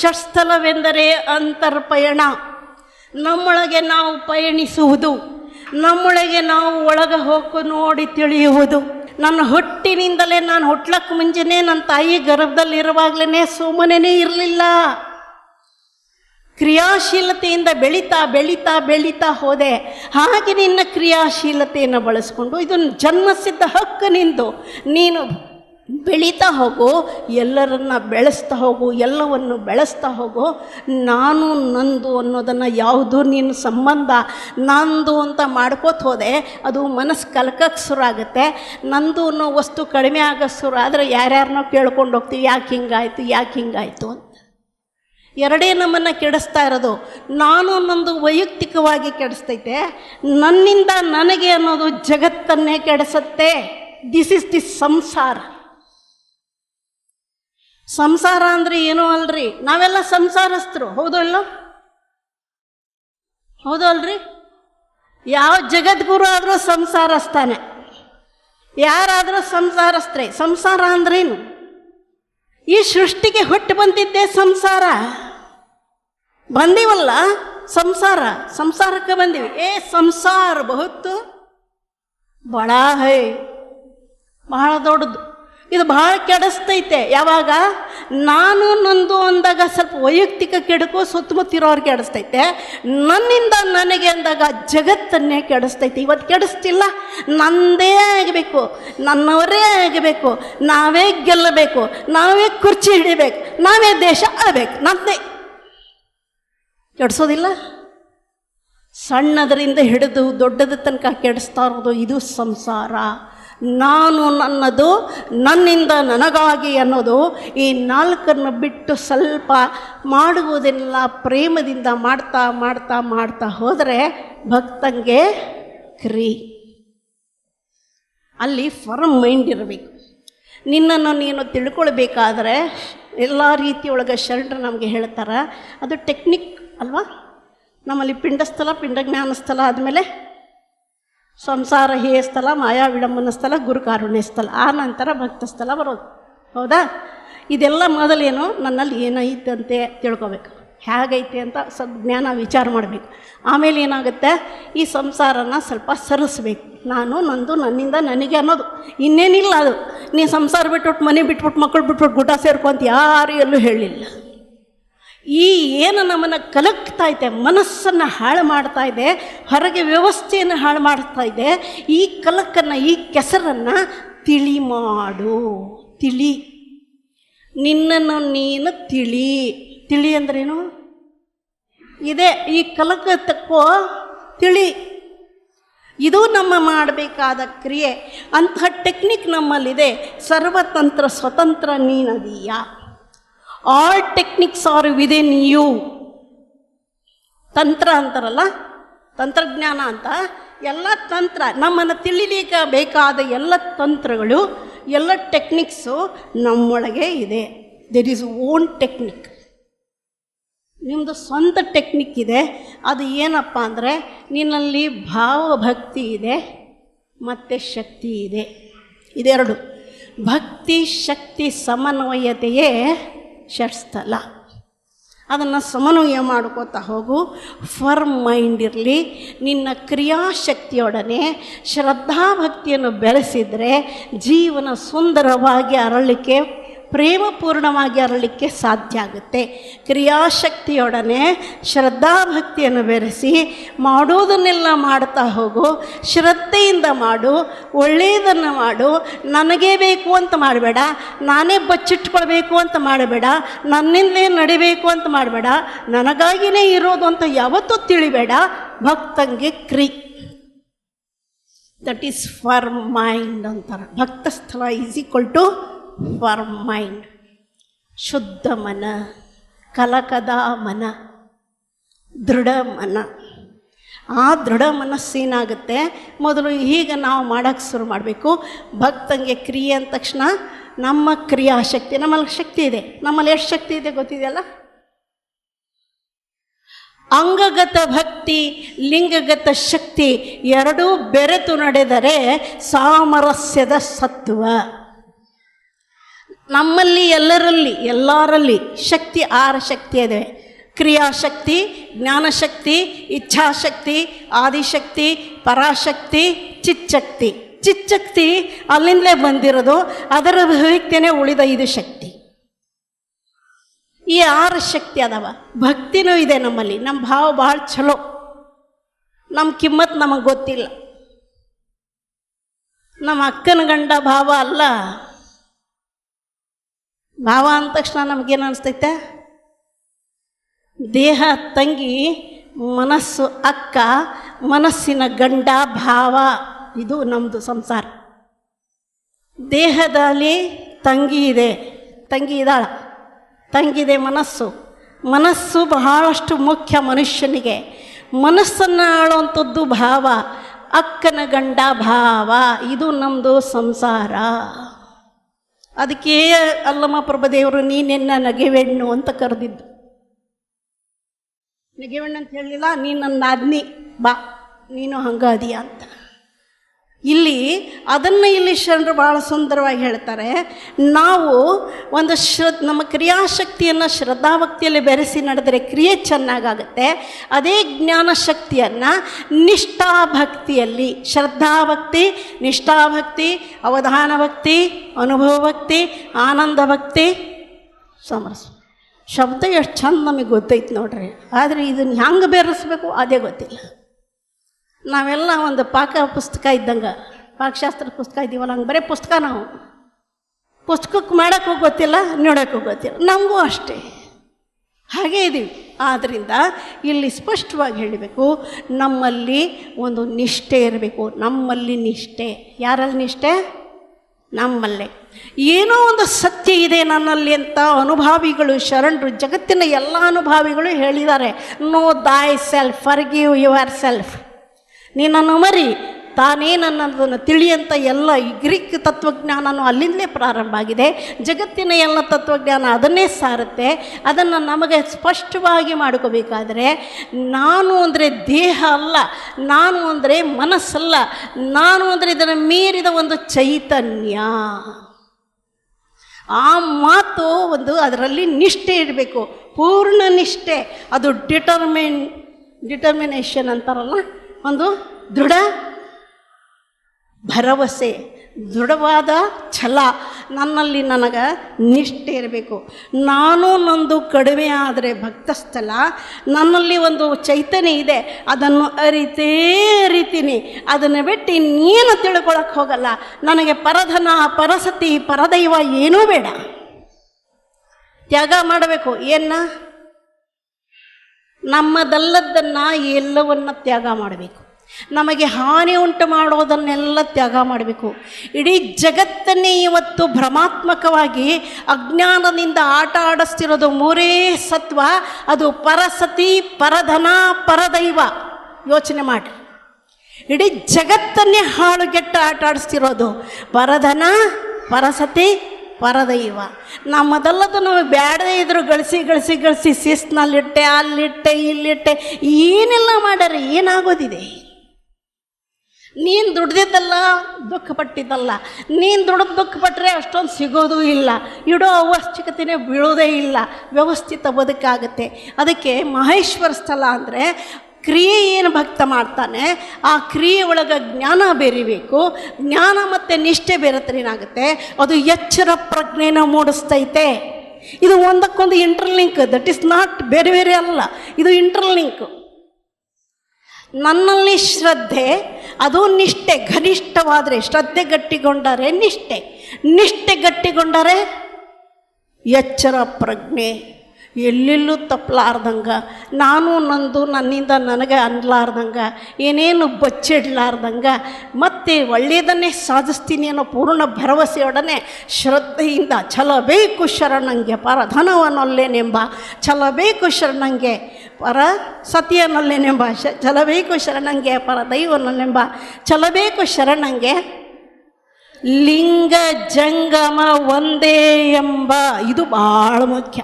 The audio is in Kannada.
ಷಟ್ಸ್ಥಲವೆಂದರೆ ಅಂತರ್ಪಯಣ. ನಮ್ಮೊಳಗೆ ನಾವು ಪಯಣಿಸುವುದು, ನಮ್ಮೊಳಗೆ ನಾವು ಒಳಗೆ ಹೋಗಿ ನೋಡಿ ತಿಳಿಯುವುದು. ನನ್ನ ಹುಟ್ಟಿನಿಂದಲೇ ನಾನು ಹುಟ್ಲಕ್ಕೆ ಮುಂಚೆನೇ ನನ್ನ ತಾಯಿ ಗರ್ಭದಲ್ಲಿರುವಾಗಲೇ ಸುಮ್ಮನೆ ಇರಲಿಲ್ಲ. ಕ್ರಿಯಾಶೀಲತೆಯಿಂದ ಬೆಳೀತಾ ಬೆಳೀತಾ ಬೆಳೀತಾ ಹೋದೆ. ಹಾಗೆ ನಿನ್ನ ಕ್ರಿಯಾಶೀಲತೆಯನ್ನು ಬಳಸ್ಕೊಂಡು ಇದು ಜನ್ಮಸಿದ್ಧ ಹಕ್ಕು ನಿಂದು. ನೀನು ಬೆಳೀತಾ ಹೋಗು, ಎಲ್ಲರನ್ನ ಬೆಳೆಸ್ತಾ ಹೋಗು, ಎಲ್ಲವನ್ನು ಬೆಳೆಸ್ತಾ ಹೋಗು. ನಾನು ನಂದು ಅನ್ನೋದನ್ನು ಯಾವುದೂ ನೀನು ಸಂಬಂಧ? ನಂದು ಅಂತ ಮಾಡ್ಕೋತ ಹೋದೆ, ಅದು ಮನಸ್ಸು ಕಲ್ಕಕ್ಕೆ ಶುರು ಆಗುತ್ತೆ ನಂದು ಅನ್ನೋ ವಸ್ತು ಕಡಿಮೆ ಆಗೋ ಶುರು ಆದರೆ ಯಾರ್ಯಾರನ್ನೋ ಕೇಳ್ಕೊಂಡು ಹೋಗ್ತೀವಿ, ಯಾಕೆ ಹಿಂಗಾಯಿತು ಯಾಕೆ ಹಿಂಗಾಯಿತು ಅಂತ. ಎರಡೇ ನಮ್ಮನ್ನು ಕೆಡಿಸ್ತಾ ಇರೋದು. ನಾನು ನಂದು ವೈಯಕ್ತಿಕವಾಗಿ ಕೆಡಿಸ್ತೈತೆ. ನನ್ನಿಂದ ನನಗೆ ಅನ್ನೋದು ಜಗತ್ತನ್ನೇ ಕೆಡಿಸತ್ತೆ. ದಿಸ್ ಇಸ್ ದಿ ಸಂಸಾರ. ಸಂಸಾರ ಅಂದ್ರೆ ಏನೂ ಅಲ್ರಿ. ನಾವೆಲ್ಲ ಸಂಸಾರಸ್ಥರು. ಹೌದು ಅಲ್ಲ? ಹೌದು ಯಾವ ಜಗದ್ಗುರು ಆದರೂ ಸಂಸಾರಸ್ಥಾನೆ. ಯಾರಾದರೂ ಸಂಸಾರಸ್ತ್ರೆ ಸಂಸಾರ ಅಂದ್ರೇನು? ಈ ಸೃಷ್ಟಿಗೆ ಹುಟ್ಟು ಬಂದಿದ್ದೇ ಸಂಸಾರ. ಬಂದೀವಲ್ಲ? ಸಂಸಾರ. ಸಂಸಾರಕ್ಕೆ ಬಂದೀವಿ. ಏ ಸಂಸಾರ ಬಹುತ್ತು ಬಹಳ ಹೈ. ಬಹಳ ದೊಡ್ಡದು. ಇದು ಬಹಳ ಕೆಡಿಸ್ತೈತೆ. ಯಾವಾಗ? ನಾನು ನಂದು ಅಂದಾಗ ಸ್ವಲ್ಪ ವೈಯಕ್ತಿಕ ಕೆಡಕು ಸುತ್ತಮುತ್ತಿರೋರು ಕೆಡಿಸ್ತೈತೆ. ನನ್ನಿಂದ ನನಗೆ ಅಂದಾಗ ಜಗತ್ತನ್ನೇ ಕೆಡಿಸ್ತೈತೆ. ಇವತ್ತು ಕೆಡಿಸ್ತಿಲ್ಲ. ನಂದೇ ಆಗಬೇಕು. ನನ್ನವರೇ ಆಗಬೇಕು. ನಾವೇ ಗೆಲ್ಲಬೇಕು. ನಾವೇ ಕುರ್ಚಿ ಹಿಡಿಬೇಕು. ನಾವೇ ದೇಶ ಆಳ್ಬೇಕು. ನಂದೇ ಕೆಡಿಸೋದಿಲ್ಲ? ಸಣ್ಣದರಿಂದ ಹಿಡಿದು ದೊಡ್ಡದ ತನಕ ಕೆಡಿಸ್ತಾ ಇರೋದು ಇದು ಸಂಸಾರ. ನಾನು ನನ್ನದು, ನನ್ನಿಂದ ನನಗಾಗಿ ಅನ್ನೋದು ಈ ನಾಲ್ಕನ್ನು ಬಿಟ್ಟು ಸ್ವಲ್ಪ ಮಾಡುವುದೆಲ್ಲ ಪ್ರೇಮದಿಂದ ಮಾಡ್ತಾ ಮಾಡ್ತಾ ಮಾಡ್ತಾ ಹೋದರೆ ಭಕ್ತಂಗೆ ಕ್ರೀ. ಅಲ್ಲಿ ಫರ್ಮ್ ಮೈಂಡ್ ಇರಬೇಕು. ನಿನ್ನನ್ನು ನೀನು ತಿಳ್ಕೊಳ್ಬೇಕಾದ್ರೆ ಎಲ್ಲ ರೀತಿಯೊಳಗೆ ಶರಣರು ನಮಗೆ ಹೇಳ್ತಾರೆ. ಅದು ಟೆಕ್ನಿಕ್ ಅಲ್ವಾ? ನಮ್ಮಲ್ಲಿ ಪಿಂಡಸ್ಥಲ ಪಿಂಡಜ್ಞಾನ ಸ್ಥಳ ಆದಮೇಲೆ ಸಂಸಾರ ಹೇ ಸ್ಥಳ, ಮಾಯಾ ವಿಡಂಬನ ಸ್ಥಳ ಗುರುಕಾರುಣ್ಯ ಸ್ಥಳ. ಆ ನಂತರ ಭಕ್ತ ಸ್ಥಳ ಬರೋದು. ಹೌದಾ? ಇದೆಲ್ಲ ಮೊದಲೇನು? ನನ್ನಲ್ಲಿ ಏನೈತಂತೆ ತಿಳ್ಕೊಬೇಕು. ಹೇಗೈತೆ ಅಂತ ಸ್ವಲ್ಪ ಜ್ಞಾನ ವಿಚಾರ ಮಾಡಬೇಕು. ಆಮೇಲೆ ಏನಾಗುತ್ತೆ? ಈ ಸಂಸಾರನ ಸ್ವಲ್ಪ ಸರಿಸ್ಬೇಕು. ನಾನು, ನಂದು, ನನ್ನಿಂದ ನನಗೆ ಅನ್ನೋದು. ಇನ್ನೇನಿಲ್ಲ ಅದು. ನೀ ಸಂಸಾರ ಬಿಟ್ಬಿಟ್ಟು ಮನೆ ಬಿಟ್ಬಿಟ್ಟು ಮಕ್ಕಳು ಬಿಟ್ಬಿಟ್ಟು ಗುಟ ಸೇರ್ಕೊಂತ ಯಾರು ಎಲ್ಲೂ ಹೇಳಿಲ್ಲ. ಈ ಏನು ನಮ್ಮನ್ನು ಕಲಕ್ತಾ ಇದೆ, ಮನಸ್ಸನ್ನು ಹಾಳು ಮಾಡ್ತಾ ಇದೆ, ಹೊರಗೆ ವ್ಯವಸ್ಥೆಯನ್ನು ಹಾಳು ಮಾಡ್ತಾ ಇದೆ, ಈ ಕಲಕನ್ನು, ಈ ಕೆಸರನ್ನು ತಿಳಿ ಮಾಡು, ತಿಳಿ. ನಿನ್ನನ್ನು ನೀನು ತಿಳಿ. ತಿಳಿ ಅಂದ್ರೇನು? ಇದೆ, ಈ ಕಲಕ ತಕ್ಕೋ ತಿಳಿ. ಇದು ನಮ್ಮ ಮಾಡಬೇಕಾದ ಕ್ರಿಯೆ. ಅಂತಹ ಟೆಕ್ನಿಕ್ ನಮ್ಮಲ್ಲಿದೆ. ಸರ್ವತಂತ್ರ, ಸ್ವತಂತ್ರ ನೀನದೀಯ. All techniques are within you ತಂತ್ರ ಅಂತಾರಲ್ಲ? ತಂತ್ರಜ್ಞಾನ ಅಂತ. ಎಲ್ಲ ತಂತ್ರ, ನಮ್ಮನ್ನು ತಿಳಿಲಿಕ್ಕೆ ಬೇಕಾದ ಎಲ್ಲ ತಂತ್ರಗಳು, ಎಲ್ಲ ಟೆಕ್ನಿಕ್ಸು ನಮ್ಮೊಳಗೆ ಇದೆ. ದೆರ್ ಈಸ್ ಓನ್ ಟೆಕ್ನಿಕ್ ನಿಮ್ಮದು ಸ್ವಂತ ಟೆಕ್ನಿಕ್ ಇದೆ. ಅದು ಏನಪ್ಪ ಅಂದರೆ, ನಿನ್ನಲ್ಲಿ ಭಾವಭಕ್ತಿ ಇದೆ, ಮತ್ತು ಶಕ್ತಿ ಇದೆ. ಇದೆರಡು. ಭಕ್ತಿ, ಶಕ್ತಿ, ಸಮನ್ವಯತೆಯೇ ಷಟ್ಸ್ಥಲ. ಅದನ್ನು ಸಮನ್ವಯ ಮಾಡ್ಕೋತಾ ಹೋಗು. ಫರ್ಮ್ ಮೈಂಡ್ ಇರಲಿ. ನಿನ್ನ ಕ್ರಿಯಾಶಕ್ತಿಯೊಡನೆ ಶ್ರದ್ಧಾಭಕ್ತಿಯನ್ನು ಬೆಳೆಸಿದರೆ ಜೀವನ ಸುಂದರವಾಗಿ ಅರಳಲಿಕ್ಕೆ ಪ್ರೇಮಪೂರ್ಣವಾಗಿ ಅರಳಲಿಕ್ಕೆ ಸಾಧ್ಯ ಆಗುತ್ತೆ. ಕ್ರಿಯಾಶಕ್ತಿಯೊಡನೆ ಶ್ರದ್ಧಾಭಕ್ತಿಯನ್ನು ಬೆರೆಸಿ ಮಾಡೋದನ್ನೆಲ್ಲ ಮಾಡ್ತಾ ಹೋಗು, ಶ್ರದ್ಧೆಯಿಂದ ಮಾಡು, ಒಳ್ಳೆಯದನ್ನು ಮಾಡು, ನನಗೇ ಬೇಕು ಅಂತ ಮಾಡಬೇಡ, ನಾನೇ ಬಚ್ಚಿಟ್ಕೊಳ್ಬೇಕು ಅಂತ ಮಾಡಬೇಡ, ನನ್ನಿಂದಲೇ ನಡಿಬೇಕು ಅಂತ ಮಾಡಬೇಡ, ನನಗಾಗಿನೇ ಇರೋದು ಅಂತ ಯಾವತ್ತೂ ತಿಳಿಬೇಡ. ಭಕ್ತಂಗೆ ಕ್ರಿ. ದಟ್ ಈಸ್ ಫಾರ್ ಮೈಂಡ್ ಅಂತಾರೆ. ಭಕ್ತ ಸ್ಥಳ is equal to for mind ಶುದ್ಧ ಮನ, ಕಲಕದ ಮನ, ದೃಢ ಮನ. ಆ ದೃಢ ಮನಸ್ಸೇನಾಗುತ್ತೆ ಮೊದಲು ಈಗ ನಾವು ಮಾಡೋಕ್ಕೆ ಶುರು ಮಾಡಬೇಕು. ಭಕ್ತಂಗೆ ಕ್ರಿಯೆ ಅಂದ ತಕ್ಷಣ ನಮ್ಮ ಕ್ರಿಯಾಶಕ್ತಿ, ನಮ್ಮಲ್ಲಿ ಶಕ್ತಿ ಇದೆ. ನಮ್ಮಲ್ಲಿ ಎಷ್ಟು ಶಕ್ತಿ ಇದೆ ಗೊತ್ತಿದೆಯಲ್ಲ? ಅಂಗಗತ ಭಕ್ತಿ, ಲಿಂಗಗತ ಶಕ್ತಿ ಎರಡೂ ಬೆರೆತು ನಡೆದರೆ ಸಾಮರಸ್ಯದ ಸತ್ವ. ನಮ್ಮಲ್ಲಿ, ಎಲ್ಲರಲ್ಲಿ ಎಲ್ಲರಲ್ಲಿ ಶಕ್ತಿ, ಆರು ಶಕ್ತಿ ಇದೆ. ಕ್ರಿಯಾಶಕ್ತಿ, ಜ್ಞಾನಶಕ್ತಿ, ಇಚ್ಛಾಶಕ್ತಿ, ಆದಿಶಕ್ತಿ, ಪರಾಶಕ್ತಿ, ಚಿಚ್ಚಕ್ತಿ. ಚಿಚ್ಚಕ್ತಿ ಅಲ್ಲಿಂದಲೇ ಬಂದಿರೋದು, ಅದರ ಅಭಿವ್ಯಕ್ತಿಯೇ ಉಳಿದ ಇದು ಶಕ್ತಿ. ಈ ಆರು ಶಕ್ತಿ ಅದಾವ. ಭಕ್ತಿನೂ ಇದೆ ನಮ್ಮಲ್ಲಿ. ನಮ್ಮ ಭಾವ ಭಾಳ ಚಲೋ ನಮ್ಮ ಕಿಮ್ಮತ್ ನಮಗೆ ಗೊತ್ತಿಲ್ಲ. ನಮ್ಮ ಅಕ್ಕನ ಗಂಡ ಭಾವ ಅಲ್ಲ. ಭಾವ ಅಂದ ತಕ್ಷಣ ನಮಗೇನು ಅನಿಸ್ತೈತೆ? ದೇಹ, ತಂಗಿ, ಮನಸ್ಸು, ಅಕ್ಕ, ಮನಸ್ಸಿನ ಗಂಡ, ಭಾವ, ಇದು ನಮ್ಮದು ಸಂಸಾರ. ದೇಹದಲ್ಲಿ ತಂಗಿ ಇದೆ. ತಂಗಿ ಇದ್ದಾಳ ತಂಗಿದೆ ಮನಸ್ಸು. ಮನಸ್ಸು ಬಹಳಷ್ಟು ಮುಖ್ಯ ಮನುಷ್ಯನಿಗೆ. ಮನಸ್ಸನ್ನು ಆಳುವಂಥದ್ದು ಭಾವ. ಅಕ್ಕನ ಗಂಡ, ಭಾವ. ಇದು ನಮ್ಮದು ಸಂಸಾರ. ಅದಕ್ಕೆ ಅಲ್ಲಮ್ಮ ಪ್ರಭದೇವರು ನೀನೆನ್ನ ನಗೆವೆಣ್ಣು ಅಂತ ಕರೆದಿದ್ದು. ನಗೆವೆಣ್ಣು ಅಂತ ಹೇಳಲಿಲ್ಲ ನೀನು ನನ್ನ ಆದ್ನಿ ಬಾ, ನೀನು ಹಂಗಾದಿಯಾ ಅಂತ. ಇಲ್ಲಿ ಅದನ್ನು ಇಲ್ಲಿ ಶರಣರು ಭಾಳ ಸುಂದರವಾಗಿ ಹೇಳ್ತಾರೆ. ನಾವು ಒಂದು ಶ್ರ ನಮ್ಮ ಕ್ರಿಯಾಶಕ್ತಿಯನ್ನು ಶ್ರದ್ಧಾಭಕ್ತಿಯಲ್ಲಿ ಬೆರೆಸಿ ನಡೆದರೆ ಕ್ರಿಯೆ ಚೆನ್ನಾಗಾಗುತ್ತೆ. ಅದೇ ಜ್ಞಾನಶಕ್ತಿಯನ್ನು ನಿಷ್ಠಾಭಕ್ತಿಯಲ್ಲಿ, ಶ್ರದ್ಧಾಭಕ್ತಿ, ನಿಷ್ಠಾಭಕ್ತಿ ಅವಧಾನ ಭಕ್ತಿ ಅನುಭವ ಭಕ್ತಿ ಆನಂದ ಭಕ್ತಿ ಸಮರಸ. ಶಬ್ದ ಎಷ್ಟು ಚಂದ ನಮಗೆ ಗೊತ್ತೈತೆ ನೋಡ್ರಿ. ಆದರೆ ಇದನ್ನು ಹೆಂಗೆ ಬೆರೆಸ್ಬೇಕು ಅದೇ ಗೊತ್ತಿಲ್ಲ. ನಾವೆಲ್ಲ ಒಂದು ಪಾಕ ಪುಸ್ತಕ ಇದ್ದಂಗೆ ಪಾಕಶಾಸ್ತ್ರ ಪುಸ್ತಕ ಇದ್ದೀವಲ್ಲ, ಹಂಗೆ ಬರೀ ಪುಸ್ತಕ ನಾವು. ಪುಸ್ತಕಕ್ಕೆ ಮಾಡೋಕ್ಕೂ ಗೊತ್ತಿಲ್ಲ ನೋಡೋಕ್ಕೂ ಗೊತ್ತಿಲ್ಲ. ನಮಗೂ ಅಷ್ಟೇ. ಹಾಗೇ ಇದ್ದೀವಿ ಆದ್ದರಿಂದ ಇಲ್ಲಿ ಸ್ಪಷ್ಟವಾಗಿ ಹೇಳಬೇಕು, ನಮ್ಮಲ್ಲಿ ಒಂದು ನಿಷ್ಠೆ ಇರಬೇಕು. ನಮ್ಮಲ್ಲಿ ನಿಷ್ಠೆ. ಯಾರಲ್ಲಿ ನಿಷ್ಠೆ? ನಮ್ಮಲ್ಲೇ. ಏನೋ ಒಂದು ಸತ್ಯ ಇದೆ ನನ್ನಲ್ಲಿ ಅಂತ ಅನುಭಾವಿಗಳು, ಶರಣರು, ಜಗತ್ತಿನ ಎಲ್ಲ ಅನುಭಾವಿಗಳು ಹೇಳಿದ್ದಾರೆ. Know thyself forgive yourself ನೀನನ್ನು ಮರಿ, ತಾನೇ ನನ್ನದನ್ನು ತಿಳಿಯಂಥ ಎಲ್ಲ ಗ್ರೀಕ್ ತತ್ವಜ್ಞಾನನೂ ಅಲ್ಲಿಂದಲೇ ಪ್ರಾರಂಭ ಆಗಿದೆ. ಜಗತ್ತಿನ ಎಲ್ಲ ತತ್ವಜ್ಞಾನ ಅದನ್ನೇ ಸಾರುತ್ತೆ. ಅದನ್ನು ನಮಗೆ ಸ್ಪಷ್ಟವಾಗಿ ಮಾಡ್ಕೋಬೇಕಾದ್ರೆ, ನಾನು ಅಂದರೆ ದೇಹ ಅಲ್ಲ, ನಾನು ಅಂದರೆ ಮನಸ್ಸಲ್ಲ, ನಾನು ಅಂದರೆ ಇದನ್ನು ಮೀರಿದ ಒಂದು ಚೈತನ್ಯ. ಆ ಮಾತು ಒಂದು ಅದರಲ್ಲಿ ನಿಷ್ಠೆ ಇರಬೇಕು, ಪೂರ್ಣ ನಿಷ್ಠೆ. ಅದು ಡಿಟರ್ಮಿನ್ ಡಿಟರ್ಮಿನೇಷನ್ ಅಂತಾರಲ್ಲ? ಒಂದು ದೃಢ ಭರವಸೆ, ದೃಢವಾದ ಛಲ. ನನ್ನಲ್ಲಿ ನನಗೆ ನಿಷ್ಠೆ ಇರಬೇಕು. ನಾನು ನಂದು ಕಡಿಮೆ ಆದರೆ ಭಕ್ತಸ್ಥಲ. ನನ್ನಲ್ಲಿ ಒಂದು ಚೈತನ್ಯ ಇದೆ. ಅದನ್ನು ಅರಿತೇ ಅರಿತೀನಿ. ಅದನ್ನು ಬಿಟ್ಟು ಇನ್ನೇನು ತಿಳ್ಕೊಳಕ್ಕೆ ಹೋಗಲ್ಲ. ನನಗೆ ಪರಧನ, ಪರಸತಿ, ಪರದೈವ ಏನೂ ಬೇಡ. ತ್ಯಾಗ ಮಾಡಬೇಕು. ಏನ ನಮ್ಮದಲ್ಲದನ್ನು ಎಲ್ಲವನ್ನ ತ್ಯಾಗ ಮಾಡಬೇಕು. ನಮಗೆ ಹಾನಿ ಉಂಟು ಮಾಡೋದನ್ನೆಲ್ಲ ತ್ಯಾಗ ಮಾಡಬೇಕು. ಇಡೀ ಜಗತ್ತನ್ನೇ ಇವತ್ತು ಭ್ರಮಾತ್ಮಕವಾಗಿ ಅಜ್ಞಾನದಿಂದ ಆಟ ಆಡಿಸ್ತಿರೋದು ಮೂರೇ ಸತ್ವ, ಅದು ಪರಸತಿ, ಪರಧನ, ಪರದೈವ. ಯೋಚನೆ ಮಾಡಿ ಇಡೀ ಜಗತ್ತನ್ನೇ ಹಾಳುಗೆಟ್ಟ ಆಟ ಆಡಿಸ್ತಿರೋದು ಪರಧನ, ಪರಸತಿ ಪರದೈವ. ನಮ್ಮದಲ್ಲದು ನಮಗೆ ಬ್ಯಾಡದೇ ಇದ್ರು ಗಳಿಸಿ ಗಳಿಸಿ ಗಳಿಸಿ ಶಿಸ್ತಿನಲ್ಲಿಟ್ಟೆ, ಅಲ್ಲಿಟ್ಟೆ, ಇಲ್ಲಿಟ್ಟೆ, ಏನೆಲ್ಲ ಮಾಡ್ಯಾರ ಏನಾಗೋದಿದೆ? ನೀನು ದುಡ್ದಿದ್ದಲ್ಲ, ದುಃಖಪಟ್ಟಿದ್ದಲ್ಲ. ನೀನು ದುಡ್ದು ದುಃಖಪಟ್ಟರೆ ಅಷ್ಟೊಂದು ಸಿಗೋದು ಇಲ್ಲ. ಇಡೋ ಅವಶ್ಯಕತೆನೇ ಬೀಳೋದೇ ಇಲ್ಲ. ವ್ಯವಸ್ಥಿತ ಬದುಕಾಗುತ್ತೆ. ಅದಕ್ಕೆ ಮಹೇಶ್ವರ ಸ್ಥಳ ಅಂದರೆ ಕ್ರಿಯೆ ಏನು ಭಕ್ತ ಮಾಡ್ತಾನೆ, ಆ ಕ್ರಿಯೆ ಒಳಗೆ ಜ್ಞಾನ ಬೆರಿಬೇಕು. ಜ್ಞಾನ ಮತ್ತು ನಿಷ್ಠೆ ಏನಾಗುತ್ತೆ? ಅದು ಎಚ್ಚರ ಪ್ರಜ್ಞೆನ ಮೂಡಿಸ್ತೈತೆ. ಇದು ಒಂದಕ್ಕೊಂದು ಇಂಟರ್ಲಿಂಕ್ ದಟ್ ಇಸ್ ನಾಟ್ ಬೇರೆ ಬೇರೆ ಅಲ್ಲ, ಇದು ಇಂಟರ್ಲಿಂಕ್ ನನ್ನಲ್ಲಿ ಶ್ರದ್ಧೆ, ಅದು ನಿಷ್ಠೆ, ಘನಿಷ್ಠವಾದರೆ ಶ್ರದ್ಧೆ ಗಟ್ಟಿಗೊಂಡರೆ ನಿಷ್ಠೆ. ನಿಷ್ಠೆ ಗಟ್ಟಿಗೊಂಡರೆ ಎಚ್ಚರ ಪ್ರಜ್ಞೆ. ಎಲ್ಲೆಲ್ಲೂ ತಪ್ಪಲಾರ್ದಂಗೆ, ನಾನು ನಂದು ನನ್ನಿಂದ ನನಗೆ ಅನ್ಲಾರ್ದಂಗ, ಏನೇನು ಬಚ್ಚಿಡ್ಲಾರ್ದಂಗೆ, ಮತ್ತೆ ಒಳ್ಳೆಯದನ್ನೇ ಸಾಧಿಸ್ತೀನಿ ಅನ್ನೋ ಪೂರ್ಣ ಭರವಸೆಯೊಡನೆ ಶ್ರದ್ಧೆಯಿಂದ ಛಲಬೇಕು ಶರಣಂಗೆ ಪರಧನವನ್ನೊಲ್ಲೇನೆಂಬ ಛಲಬೇಕು ಶರಣಂಗೆ ಪರ ಸತಿಯನ್ನೊಲ್ಲೇನೆಂಬ ಶ ಛಲಬೇಕು ಶರಣಂಗೆ ಪರ ದೈವನಲ್ಲೆಂಬ ಛಲಬೇಕು ಶರಣಂಗೆ ಲಿಂಗ ಜಂಗಮ ಒಂದೇ ಎಂಬ, ಇದು ಭಾಳ ಮುಖ್ಯ.